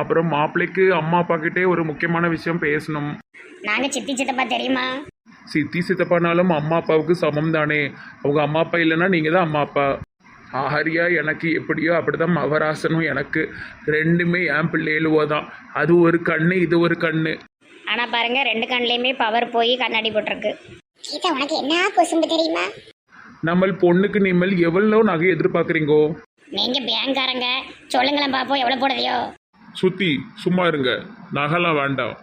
அப்புறம் மாப்பிள்ளைக்கு அம்மா அப்பா கிட்டே ஒரு முக்கியமான விஷயம் பேசணும். நாங்க சித்தி சித்தப்பா தெரியுமா? சித்தி சித்தப்பானாலும் அம்மா அப்பாவுக்கு சமம் தானே. அவங்க அம்மா அப்பா இல்லைன்னா நீங்கள் தான் அம்மா அப்பா. ஆஹாரியா எனக்கு எப்படியோ அப்படிதான் மவராசனும் எனக்கு. ரெண்டுமே என் பிள்ளைகளுவோ தான். அது ஒரு கண்ணு இது ஒரு கண்ணு. ஆனா பாருங்க ரெண்டு கண்ணுலயுமே பவர் போய் கண்ணாடி போட்டிருக்கு. கீதா உனக்கு என்ன குசும்பு தெரியுமா? நம்ம பொண்ணுக்கு நீங்கள் எவ்வளோ நகை எதிர்பார்க்குறீங்கோ? நீங்க பேங்காரங்க சொல்லுங்களேன் பாப்போம் எவ்வளவு போடுதையோ? சுத்தி சும்மா இருங்க. நகைலாம் வேண்டாம்.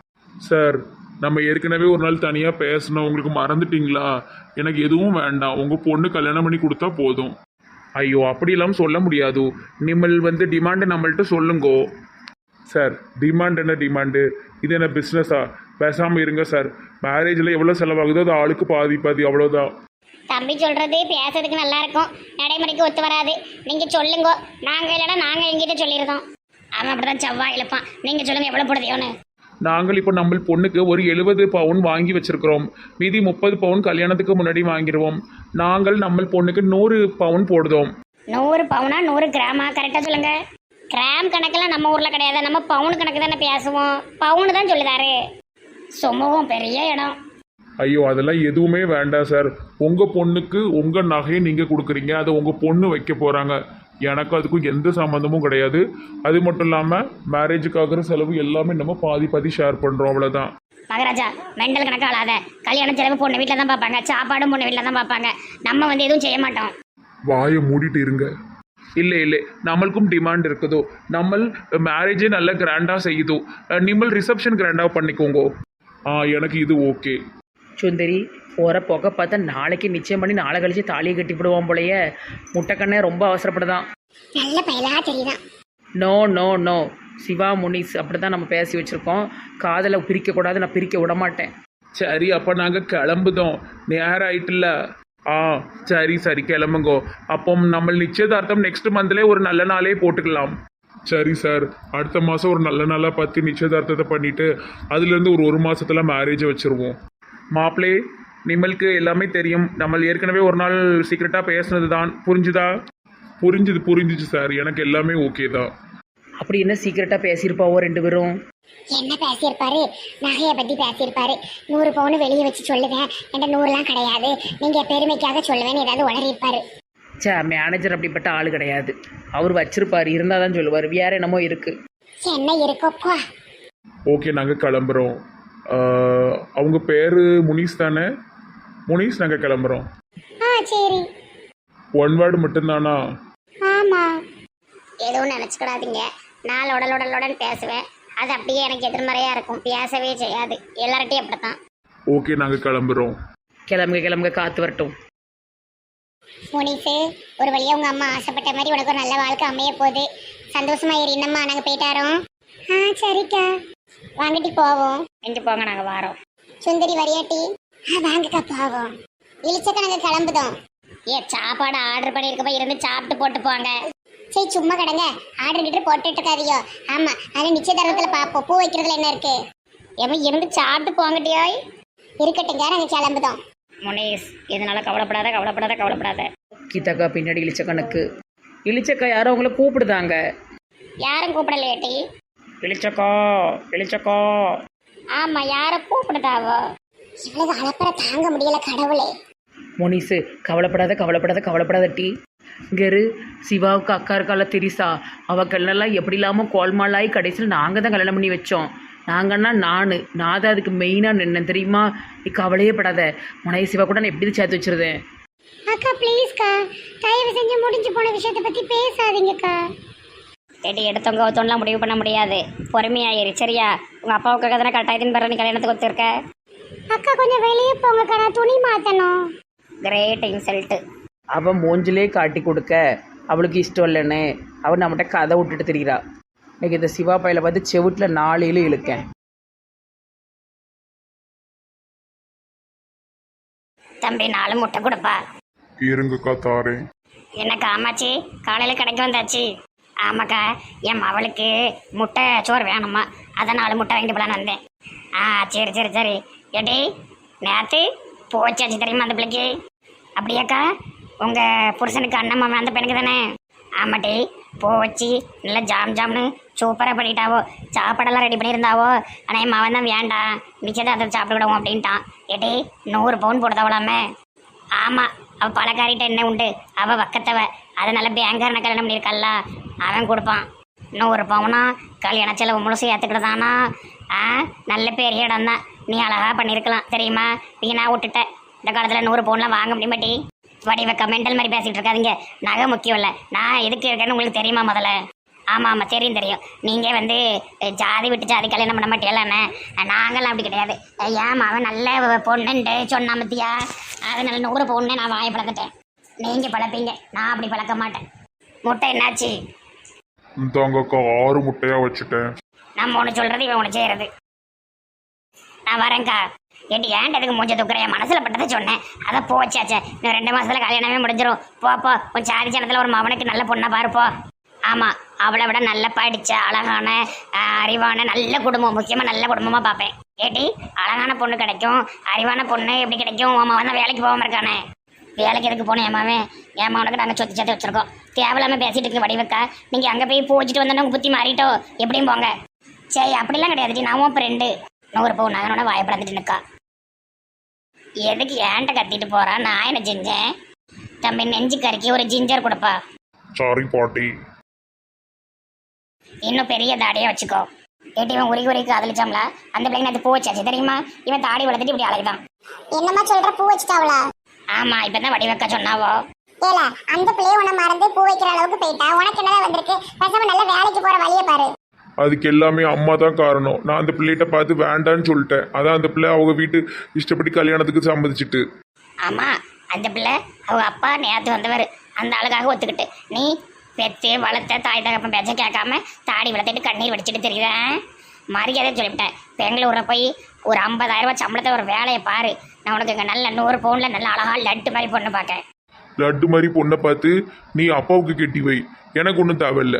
சார் நம்ம ஏற்கனவே ஒரு நாள் தனியாக பேசணும் உங்களுக்கு மறந்துட்டீங்களா? எனக்கு எதுவும் வேண்டாம். உங்கள் பொண்ணு கல்யாணம் பண்ணி கொடுத்தா போதும். ஐயோ அப்படிலாம் சொல்ல முடியாது. நிம்மல் வந்து டிமாண்டு நம்மள்கிட்ட சொல்லுங்கோ. சார் டிமாண்ட் என்ன டிமாண்டு இது என்ன பிஸ்னஸா பேசாமல் இருங்க சார். மேரேஜில் எவ்வளோ செலவாகுதோ அது ஆளுக்கு பாதி பாதி அவ்வளோதான். தம்பி சொல்கிறது பேசுறதுக்கு நல்லா இருக்கும். நடைமுறைக்கு ஒத்து வராது. நீங்கள் சொல்லுங்க. நாங்கள் இல்லைன்னா நாங்கள் எங்கிட்ட சொல்லியிருக்கோம் அவன் அப்படிதான் செவ்வாய் இழுப்பான். நீங்க சொல்லுங்க எவ்வளவு போடுதையோன்னு நாங்கள் இப்போ நம்ம பொண்ணுக்கு ஒரு எழுபது பவுன் வாங்கி வச்சிருக்கிறோம். மீதி முப்பது பவுன் கல்யாணத்துக்கு முன்னாடி வாங்கிடுவோம் நாங்கள் நம்ம பொண்ணுக்கு நூறு பவுன் போடுதோம். நூறு பவுனா நூறு கிராமா? கரெக்டா சொல்லுங்க. கிராம் கணக்கெல்லாம் நம்ம ஊர்ல கிடையாது. நம்ம பவுன் கணக்கு தானே பேசுவோம். பவுன் தான் சொல்லுதாரு. சுமவும் பெரிய இடம். ஐயோ அதெல்லாம் எதுவுமே வேண்டாம் சார். உங்கள் பொண்ணுக்கு உங்கள் நகையை நீங்கள் கொடுக்குறீங்க. அதை உங்கள் பொண்ணு வைக்க போகிறாங்க எனக்கு அதுக்கும் எந்த சம்மந்தமும் கிடையாது. அது மட்டும் இல்லாமல் மேரேஜுக்கு ஆகிற செலவு எல்லாமே நம்ம பாதி பாதி ஷேர் பண்ணுறோம் அவ்வளோதான் மகராஜா மெண்டல் கணக்கு ஆளாத. கல்யாண செலவு பொண்ணு வீட்டில் தான் பார்ப்பாங்க. சாப்பாடும் பொண்ணு வீட்டில் தான் பார்ப்பாங்க. நம்ம வந்து எதுவும் செய்ய மாட்டோம். வாயை மூடிட்டு இருங்க. இல்லை இல்லை. நம்மளுக்கும் டிமாண்ட் இருக்குதோ? நம்ம மேரேஜே நல்ல கிராண்டாக செய்யுதோ? நிம்மல் ரிசப்ஷன் கிராண்டாக பண்ணிக்கோங்க. ஆ எனக்கு இது ஓகே சுந்தரி போகிற புகை பார்த்தா நாளைக்கு நிச்சயம் பண்ணி நாளை கழிச்சு தாலியை கட்டி விடுவோம் போலயே. முட்டைக்கண்ணே ரொம்ப அவசரப்படுதான் நல்ல பயலா தெரியுதான். No no no Siva Munis அப்படி தான் நம்ம பேசி வச்சுருக்கோம். காதலை பிரிக்கக்கூடாது நான் பிரிக்க விட மாட்டேன் சரி அப்போ நாங்கள் கிளம்புதோம். நேரம் ஆயிட்டுல ஆ சரி சரி கிளம்புங்கோ. அப்போ நம்ம நிச்சயதார்த்தம் நெக்ஸ்ட் மந்த்லேயே ஒரு நல்ல நாளே போட்டுக்கலாம். சரி சார் அடுத்த மாதம் ஒரு நல்ல நாளாக பார்த்து நிச்சயதார்த்தத்தை பண்ணிவிட்டு அதுலேருந்து ஒரு ஒரு மாதத்துல மேரேஜை வச்சுருவோம். மாப்பிளே நிம்மளுக்கு எல்லாமே தெரியும். நம்ம ஏற்கனவே ஒரு நாள் சீக்கிரட்டாக பேசுனது தான் புரிஞ்சுதா? புரிஞ்சுது புரிஞ்சுச்சு சார் எனக்கு எல்லாமே ஓகே தான். அப்படி என்ன சீக்கிரட்டாக பேசியிருப்பாவோ ரெண்டு பேரும்? என்ன பேசியிருப்பாரு? நகையை பத்தி பேசியிருப்பாரு. நூறு பவுன் வெளியே வச்சு சொல்லுவேன் என்கிட்ட நூறுலாம் கிடையாது. நீங்க பெருமைக்காக சொல்லுவேன்னு ஏதாவது உளறியிருப்பாரு. சே மேனேஜர் அப்படிப்பட்ட ஆள் கிடையாது. அவர் வச்சிருப்பார். இருந்தால் தான் சொல்லுவார். வேற என்னமோ இருக்குது என்ன இருக்கோப்பா ஓகே நாங்கள் கிளம்புறோம். ஆஹ், அவங்க பேர் முனீஸ் தானே? முனீஸ் நாங்கள் கிளம்புறோம். ஆ சரி. ஒன் வேர்டு மட்டும்தானா? ஆமா. எதுவும் நினச்சிக்கிடாதீங்க. நான் லொடலொடலொடன்னு பேசுவேன். அது அப்படியே எனக்கு எதிர்மறையாக இருக்கும். பேசவே செய்யாது. எல்லார்ட்டையும் அப்படித்தான். ஓகே நாங்கள் கிளம்புறோம். கிளம்புங்க கிளம்புங்க காத்து வரட்டும். முனிசு ஒரு வழியா உங்க அம்மா ஆசைப்பட்ட மாதிரி உனக்கு ஒரு நல்ல வாழ்க்கை அமைய போகுது. சந்தோஷமா ஏறி என்னம்மா நாங்க போயிட்டாரோம். ஆ சரிக்கா. வாங்கிட்டு போவோம். எங்கே போங்க நாங்கள் வாரோம். சுந்தரி வரியாட்டி வாங்கக்கா போவோம். இழிச்சக்க நாங்க கிளம்புதோம். ஏ சாப்பாடு ஆர்டர் பண்ணியிருக்கப்ப இருந்து சாப்பிட்டு போட்டு போங்க. சரி சும்மா கடங்க. ஆர்டர் கிட்ட போட்டுட்டு இருக்காதியோ. ஆமா அது நிச்சயதார்த்தத்துல பாப்போம். பூ வைக்கிறதுல என்ன இருக்கு? எவன் இருந்து சாப்பிட்டு போங்கட்டியோய். இருக்கட்டுங்க நாங்க கிளம்புதோம். முனேஷ் இதனால கவலைப்படாத கவலைப்படாத கவலைப்படாத. கீதாக்கா பின்னாடி இழிச்ச கணக்கு இழிச்சக்கா யாரோ உங்களை கூப்பிடுதாங்க. யாரும் கூப்பிடலையேட்டி இழிச்சக்கா இழிச்சக்கா ஆமாம் யாரை கூப்பிடுதாவோ? இவ்வளவு அலப்பற தாங்க முடியல கடவுளே. முனிசு கவலைப்படாத கவலைப்படாத கவலைப்படாத டீ. இங்கரு சிவாவுக்கு அக்கா இருக்கால திரிசா. அவ கல்யாணம்லாம் எப்படி இல்லாமல் கோல்மாலாகி கடைசியில் நாங்கள் தான் கல்யாணம் பண்ணி வச்சோம். நாங்கன்னா நான். நான் தான் அதுக்கு மெயினாக நின்னேன். தெரியுமா? நீ கவலையே படாத. முனைய சிவா கூட நான் எப்படி சேர்த்து வச்சிருந்தேன்? அக்கா ப்ளீஸ்க்கா தயவு செஞ்சு முடிஞ்சு போன விஷயத்தை பத்தி பேசாதீங்கக்கா. ஏட்டி எடுத்தவங்க ஒருத்தவங்களாம் முடிவு பண்ண முடியாது. பொறுமையாயிரு சரியா? உங்கள் அப்பாவுக்காக தானே கட்டாயத்தின் பிறகு நீ கல்யாணத்துக்கு ஒத்துருக்க? அக்கா கொஞ்சம் வெளியே போங்கக்கா நான் துணி மாத்தணும். கிரேட் இன்சல்ட்டு அவன் மூஞ்சிலே காட்டி கொடுக்க அவளுக்கு இஷ்டம் இல்லைன்னு அவன் நம்மகிட்ட கதை விட்டுட்டு திரிகிறா. இன்னைக்கு இந்த சிவா பையில பார்த்து செவுட்டில் நாளையில இழுக்கேன். தம்பி நாலு முட்டை கொடுப்பா. இருங்கக்கா தாரேன். என்ன காமாச்சி காலையில் கடைக்கு வந்தாச்சு. ஆமாக்கா என் மவளுக்கு முட்டை சோறு வேணுமா? அதான் நாலு முட்டை வாங்கிட்டு போலான்னு வந்தேன். ஆ சரி சரி சரி. ஏடி நேற்று போச்சாச்சு தெரியுமா அந்த பிள்ளைக்கு. அப்படியாக்கா உங்கள் புருஷனுக்கு அண்ணன் மாமன் அந்த பெண்ணுக்கு தானே? ஆமாட்டி போ வச்சு நல்லா ஜாம் ஜாம்னு சூப்பராக பண்ணிட்டாவோ. சாப்பாடெல்லாம் ரெடி பண்ணியிருந்தாவோ. ஆனால் என் மவன் தான் வேண்டாம். நிச்சயதார்த்தம் சாப்பிட்டுக்கிடுவோம் அப்படின்ட்டான். ஏட்டி நூறு பவுன் போடுதவளாமே ஆமாம் அவள் பழக்காரிட்ட என்ன உண்டு? அவள் வக்கத்தவ. அதனால பேங்காரனை கல்யாணம் பண்ணியிருக்கல்ல அவன் கொடுப்பான். நூறு பவுனா கல்யாண செலவு முழுசு ஏற்றுக்கிட்டதானா ஆ நல்ல பெரிய இடம் தான் நீ அழகா பண்ணியிருக்கலாம் தெரியுமா? வீணா விட்டுட்ட. இந்த காலத்தில் நூறு பவுன்லாம் வாங்க முடியுமாட்டி வடிவக்க மெண்டல் மாதிரி பேசிகிட்டு இருக்காதீங்க. நகை முக்கியம் இல்லை. நான் எதுக்கு இருக்கேன்னு உங்களுக்கு தெரியுமா முதல்ல? ஆமாம் ஆமாம் தெரியும் தெரியும். நீங்கள் வந்து ஜாதி விட்டு ஜாதி கல்யாணம் பண்ண மாட்டேலானே நாங்களாம் அப்படி கிடையாது. ஏன் அவன் நல்ல பொண்ணுன்ட்டு சொன்னா மத்தியா அதனால நூறு பொண்ணு நான் வாயை பழந்துட்டேன் நீங்கள் பழப்பீங்க. நான் அப்படி பழக்க மாட்டேன். முட்டை என்னாச்சு? இந்தாங்கக்கா ஆறு முட்டையா வச்சுட்டேன். நம்ம ஒன்று சொல்கிறது இவன் ஒன்று செய்கிறது நான் வரேன்க்கா. ஏட்டி ஏன்ட்டு எதுக்கு மூஞ்ச தூக்குறேன் என் மனசில் பட்டதை சொன்னேன். அதை போச்சாச்சே இன்னும் ரெண்டு மாதத்தில் கல்யாணமே முடிஞ்சிடும் போ போ. உன் சாதி ஜனத்தில் ஒரு மவனுக்கு நல்ல பொண்ணை பாருப்போ ஆமாம் அவளை விட நல்ல படித்த அழகான அறிவான நல்ல குடும்பம். முக்கியமாக நல்ல குடும்பமாக பார்ப்பேன் ஏட்டி அழகான பொண்ணு கிடைக்கும். அறிவான பொண்ணு எப்படி கிடைக்கும்? உன் மவன் தான் வேலைக்கு போகாமல் இருக்கானே. வேலைக்கு எதுக்கு போனோம் ஏமாவே மவனுக்கு நாங்கள் சொத்து சேர்த்து வச்சிருக்கோம். தேவையில்லாமல் பேசிட்டு இருக்கு வடிவக்கா. நீங்கள் அங்கே போய் பூச்சிட்டு வந்தோன்னு உங்க புத்தி மாறிட்டோ? எப்படியும் போங்க. சரி அப்படிலாம் கிடையாது நான் உன் ஃப்ரெண்டு நூறு பவுன் நகனோட வாயப்படந்துட்டு நிற்கா எதுக்கு ஏன்ட்ட கத்திட்டு போறா? நான் என்ன செஞ்சேன்? தம்பி நெஞ்சு கறிக்கு ஒரு ஜிஞ்சர் கொடுப்பா. சாரி பாட்டி. இன்னும் பெரிய தாடியை வச்சுக்கோ. ஏட்டி இவன் உருகி உருகி காதலிச்சாம்ல? அந்த பிள்ளைங்க நேற்று பூ வச்சாச்சு. தெரியுமா? இவன் தாடி வளர்த்துட்டு இப்படி அழகுதான். என்னம்மா சொல்ற? பூ வச்சுட்டாவளா ஆமா இப்போ தான் வடிவக்க சொன்னாவோ? ஏல அந்த பிள்ளைய உன மறந்து பூ வைக்கிற அளவுக்கு போயிட்டா. உனக்கு என்னதான் வந்திருக்கு? பேசாம நல்ல வேலைக்கு போற வழியை பாரு. அதுக்கு எல்லாமே அம்மா தான் காரணம். நான் அந்த பிள்ளைகிட்ட பார்த்து வேண்டான்னு சொல்லிட்டேன். அதான் அந்த பிள்ளை அவங்க வீட்டு இஷ்டப்படி கல்யாணத்துக்கு சம்மதிச்சிட்டு. ஆமா அந்த பிள்ளை அவங்க அப்பா நேற்று வந்தவர். அந்த ஆளுக்காக ஒத்துக்கிட்டு. நீ பெத்து வளர்த்த தாய் தகப்பன் பேச்ச கேட்காம தாடி வளர்த்துட்டு கண்ணீர் வடிச்சிட்டு தெரியுதேன் மரியாதை சொல்லிவிட்டேன் பெங்களூரில் போய் ஒரு ஐம்பதாயிரம் ரூபாய் சம்பளத்தை ஒரு வேலையை பாரு. நான் உனக்கு இங்கே நல்ல நூறு பவுனில் நல்ல அழகா லட்டு மாதிரி பொண்ணு பார்க்கேன் லட்டு மாதிரி பொண்ணை பார்த்து நீ அப்பாவுக்கு கெட்டி வை. எனக்கு ஒன்றும் தேவையில்ல.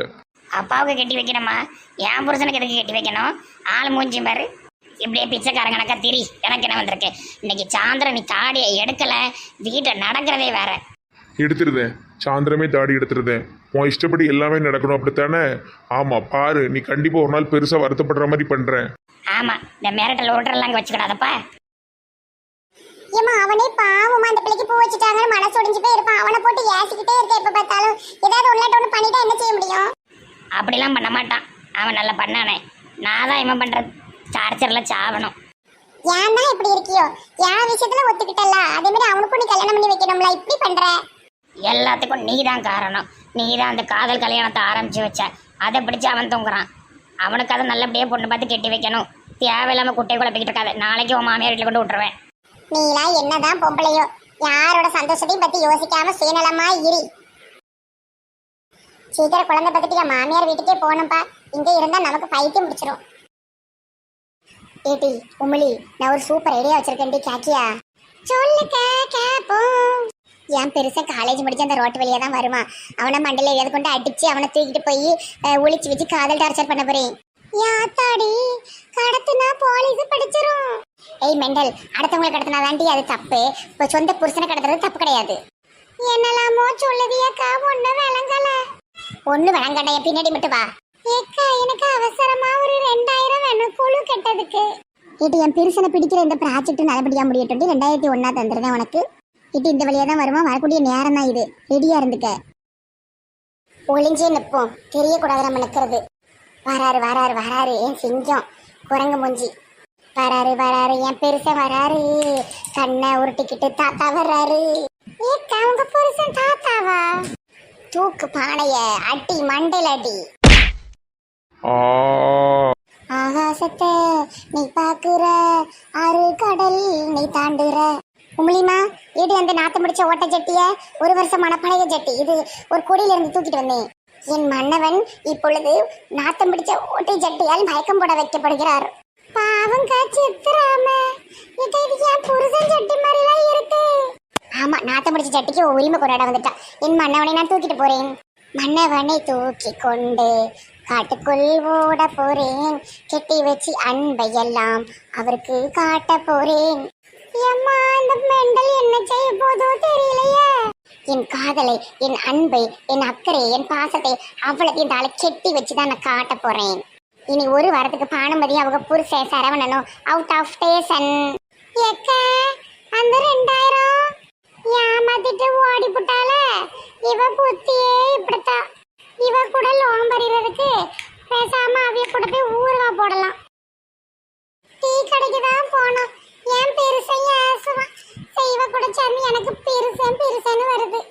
அப்பாவுக்கு கட்டி வைக்கணுமா? என் புருஷனுக்கு எதுக்கு கட்டி வைக்கணும்? ஆள் மூஞ்சி பாரு. இப்படியே பிச்சைக்காரங்க கணக்கா திரி. எனக்கு என்ன வந்திருக்கு? இன்னைக்கு சாயந்தரம் நீ தாடியை எடுக்கல. வீட்டை நடக்கிறதே வேற. எடுத்துருதேன். சாயந்தரமே தாடி எடுத்துருதேன். உன் இஷ்டப்படி எல்லாமே நடக்கணும் அப்படித்தானே? ஆமாம் பாரு. நீ கண்டிப்பாக ஒரு நாள் பெருசாக வருத்தப்படுற மாதிரி பண்ணுறேன் ஆமா இந்த மிரட்டல் ஓட்டரெல்லாம் அங்கே வச்சுக்கிடாதப்பா. ஏமா அவனே பாவமா அந்த பிள்ளைக்கு பூ வச்சுட்டாங்கன்னு மனசு ஒடிஞ்சு போய் இருப்பான் அவனை போட்டு ஏசிக்கிட்டே இருக்க எப்ப பார்த்தாலும். ஏதாவது ஒன்லாட்ட ஒன்று பண்ணிட்டா என்ன செய்ய முடியும்? அப்படிலாம் பண்ண மாட்டான். அவன் நல்லா பண்ணானே. நான் தான் இவன் பண்ற டார்ச்சரில் சாவணும். ஏன் தான் இப்படி இருக்கியோ? என் விஷயத்துல ஒத்துக்கிட்டல அதே மாதிரி அவனுக்கும் நீ கல்யாணம் பண்ணி வைக்கணும்ல. இப்படி பண்ற? எல்லாத்துக்கும் நீ தான் காரணம். நீ தான் அந்த காதல் கல்யாணத்தை ஆரம்பிச்சு வச்ச. அதை பிடிச்சு அவன் தூங்குறான். அவனுக்கு அதை நல்லபடியாக பொண்ணு பார்த்து கட்டி வைக்கணும். தேவையில்லாமல் குட்டையை குழப்பிக்கிட்டு இருக்காது. நாளைக்கு உன் மாமியார் வீட்டில் கொண்டு விட்டுருவேன். நீலாம் என்னதான் பொம்பளையோ. யாரோட சந்தோஷத்தையும் பத்தி யோசிக்காம சுயநலமா இரு. சீக்கிரம் குழந்தை பார்த்துட்டு என் மாமியார் வீட்டுக்கே போகணும்ப்பா இங்க இருந்தா நமக்கு பைத்தியம் முடிச்சிடும் ஏடி உமிழி நான் ஒரு சூப்பர் ஐடியா வச்சிருக்கேன்டி கேக்கியா. சொல்லுக்க கேப்போம். என் பெருசா காலேஜ் முடிச்சு அந்த ரோட்டு வழியாக தான் வருவான். அவனை மண்டல எதையாவது கொண்டு அடிச்சு அவனை தூக்கிட்டு போய் ஒளிச்சு வச்சு காதல் டார்ச்சர் பண்ண போறேன். யாத்தாடி கடத்துனா போலீஸ் படிச்சிரும். ஏய் மெண்டல் அடுத்தவங்களை கடத்தினா தாண்டி அது தப்பு. இப்போ சொந்த புருஷனை கடத்துறது தப்பு கிடையாது. என்னலாமோ சொல்லுதியக்கா ஒன்றும் விளங்கலை. ஒண்ணு வழங்கடைய பின்னாடி மட்டும் வா. ஏக்கா எனக்கு அவசரமா ஒரு ரெண்டாயிரம் வேணும் குழு கெட்டதுக்கு இது என் பெருசனை பிடிக்கிற இந்த ப்ராஜெக்ட் நல்லபடியா முடியட்டும் ரெண்டாயிரத்தி ஒன்னா தந்துருந்தேன் உனக்கு. இது இந்த வழியா தான் வருமா வரக்கூடிய நேரம் தான் இது. ரெடியா இருந்துக்க. ஒளிஞ்சே நிற்போம். தெரியக்கூடாது நம்ம நிற்கிறது வராரு வராரு வராரு. ஏன் செஞ்சோம் குரங்கு மூஞ்சி. வராரு வராரு. என் பெருசை வராரு. கண்ணை உருட்டிக்கிட்டு தாத்தா வர்றாரு ஏக்கா உங்க புருஷன் தாத்தாவா தூக்கு பானைய அடி மண்டையில அடி. ஆகாசத்தை நீ பாக்குற ஆறு கடல் நீ தாண்டுற. உமிழிமா ஏடி அந்த நாத்து முடிச்ச ஓட்ட ஜட்டிய? ஒரு வருஷம் மணப்பழைய ஜட்டி. இது ஒரு கொடியில இருந்து தூக்கிட்டு வந்தேன். என் மன்னவன் இப்பொழுது நாத்தம் பிடிச்ச ஓட்டை ஜட்டியால் மயக்கம் போட வைக்கப்படுகிறார். பாவம் சித்திராம இது இது என் புருஷன் ஜட்டி மாதிரிலாம் இருக்கு. ஆமா நாத்த முடிச்ச சட்டிக்கு உரிமை கொண்டாட வந்துட்டான் என் மன்னவனை நான் தூக்கிட்டு போறேன். மன்னவனை தூக்கி கொண்டு காட்டுக்குள் ஓட போறேன். கெட்டி வச்சு அன்பை எல்லாம் அவருக்கு காட்ட போறேன். ஏம்மா மெண்டல் என்ன செய்ய போதோ தெரியலையே. என் காதலை என் அன்பை என் அக்கறை என் பாசத்தை அவ்வளத்தையும் தாளை கெட்டி வச்சுதான் நான் காட்ட போறேன். இனி ஒரு வாரத்துக்கு பானுமதி அவங்க புருஷன் சரவணனும் அவுட் ஆஃப் ஸ்டேஷன் எக்க அந்த ரெண்டாயிரம் இவ புத்தியே இப்படித்தான். இவ கூட லோன் பறிறதுக்கு பேசாம அவிய கூட போய் ஊறுகா போடலாம். டீ கடைக்கு தான் போனோம். ஏன் பெருசையும் ஆசுவான் இவ கூட சேர்ந்து எனக்கு பெருசன் பெருசன்னு வருது.